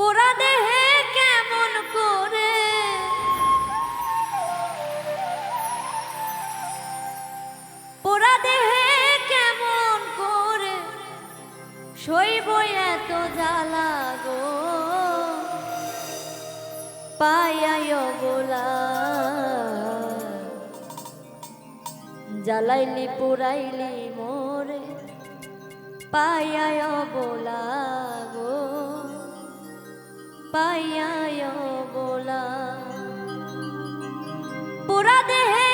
পোড়া দেহে কেমন করে? পোড়া দেহে কেমন করে? শৈব এত জ্বালা গো। পায়ায় গোলা জ্বালাইলি, পুরাইলি মোরে পায়ায় বোলা গো। পাইয়া বলা পুরা দেহে